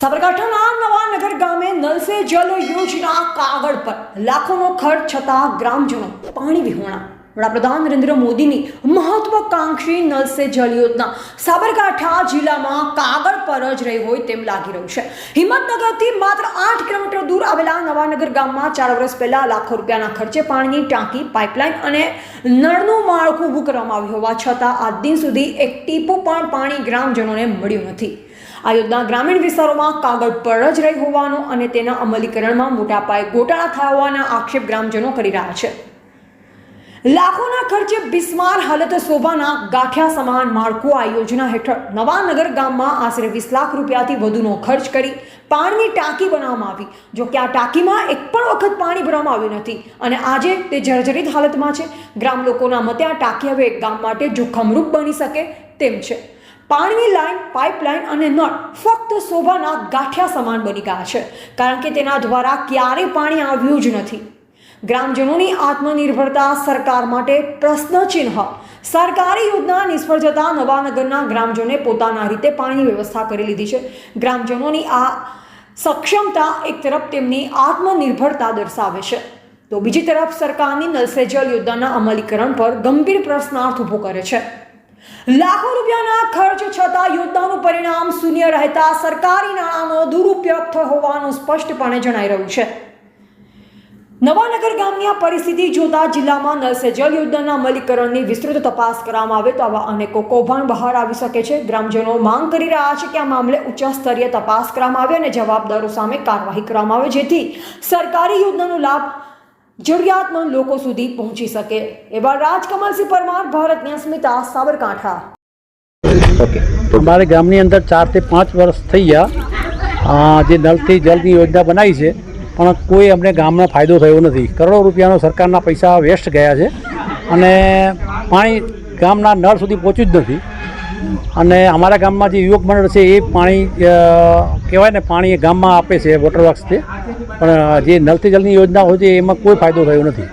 સાબરકાંઠાના નવાનગર ગામે નલ જલ યોજના કાગળ પર લાખોનો ખર્ચ છતાં ગ્રામજનો પાણી વિહોણા. વડાપ્રધાન નરેન્દ્ર મોદીની મહત્વકાંક્ષી નલ સે જલ યોજના સાબરકાંઠા જિલ્લામાં કાગળ પર જ રહી હોય તેમ લાગી રહ્યું છે. હિંમતનગરથી માત્ર આઠ કિલોમીટર દૂર આવેલા નવાનગર ગામમાં ચાર વર્ષ પહેલા લાખો રૂપિયાના ખર્ચે પાણીની ટાંકી, પાઇપલાઇન અને નળનું માળખું ઊભું કરવામાં આવ્યું હોવા છતાં આજ દિન સુધી એક ટીપું પણ પાણી ગ્રામજનોને મળ્યું નથી. આ યોજના ગ્રામીણ વિસ્તારોમાં કાગળ પર જ રહી હોવાનો અને તેના અમલીકરણમાં મોટા પાયે ગોટાળા થયા હોવાના આક્ષેપ ગ્રામજનો કરી રહ્યા છે. લાખોના ખર્ચે બિસ્માર હાલત શોભાના ગાંઠિયા સમાન માળખું આ યોજના હેઠળ નવાનગર ગામમાં આશરે વીસ લાખ રૂપિયાથી વધુનો ખર્ચ કરી પાણીની ટાંકી બનાવવામાં આવી. જો કે આ ટાંકીમાં એક પણ વખત પાણી ભરવામાં આવ્યું નથી અને આજે તે જર્જરિત હાલતમાં છે. ગ્રામ લોકોના મતે આ ટાંકી હવે ગામ માટે જોખમરૂપ બની શકે તેમ છે. પાણીની લાઈન, પાઇપલાઇન અને નળ ફક્ત શોભાના ગાંઠિયા સમાન બની ગયા છે. કારણ કે તેના દ્વારા ક્યારેય પાણી આવ્યું જ નથી. ગ્રામજનોની આત્મનિર્ભરતા સરકાર માટે પ્રશ્નચિહ્ન. સરકારી યોજના નિષ્ફળ જતા નવાનગરના ગ્રામજનોએ પોતાના રીતે પાણીની વ્યવસ્થા કરી લીધી છે. ગ્રામજનોની આ સક્ષમતા એક તરફ તેમની આત્મનિર્ભરતા દર્શાવે છે. તો બીજી તરફ સરકારની નલ સે યોજનાના અમલીકરણ પર ગંભીર પ્રશ્નાર્થ ઊભો કરે છે. લાખો રૂપિયાના ખર્ચ છતાં યોજનાનું પરિણામ શૂન્ય રહેતા સરકારી નાણાંનો દુરુપયોગ થયો હોવાનું સ્પષ્ટપણે જણાઈ રહ્યું છે. નવાનગર ગામની આ પરિસ્થિતિ જોતા જિલ્લામાં નલ સે જલ યોજનાના અમલીકરણની વિસ્તૃત તપાસ કરવામાં આવે તો આવા અનેકો કૌભાંડ બહાર આવી શકે છે. ગ્રામજનો માંગ કરી રહ્યા છે કે આ મામલે ઉચ્ચ સ્તરીય તપાસ કરવામાં આવે અને જવાબદારો સામે કાર્યવાહી કરવામાં આવે જેથી સરકારી યોજનાનો લાભ જરૂરિયાતમંદ લોકો સુધી પહોંચી શકે. એવા રાજકમલસિંહ પરમાર ભારતની અસ્મિતા સાબરકાંઠા. ઓકે. અમારે ગામની અંદર ચારથી પાંચ વર્ષ થઈ ગયા. જે નલથી જલની યોજના બનાવી છે પણ કોઈ અમને ગામનો ફાયદો થયો નથી. કરોડો રૂપિયાનો સરકારના પૈસા વેસ્ટ ગયા છે અને પાણી ગામના નળ સુધી પહોંચ્યું જ નથી. અને અમારા ગામમાં જે યુવક મંડળ છે એ પાણી કહેવાય ને પાણી ગામમાં આપે છે વોટર વર્ક્સથી પણ જે નળથી જલની યોજના હોય છે એમાં કોઈ ફાયદો થયો નથી.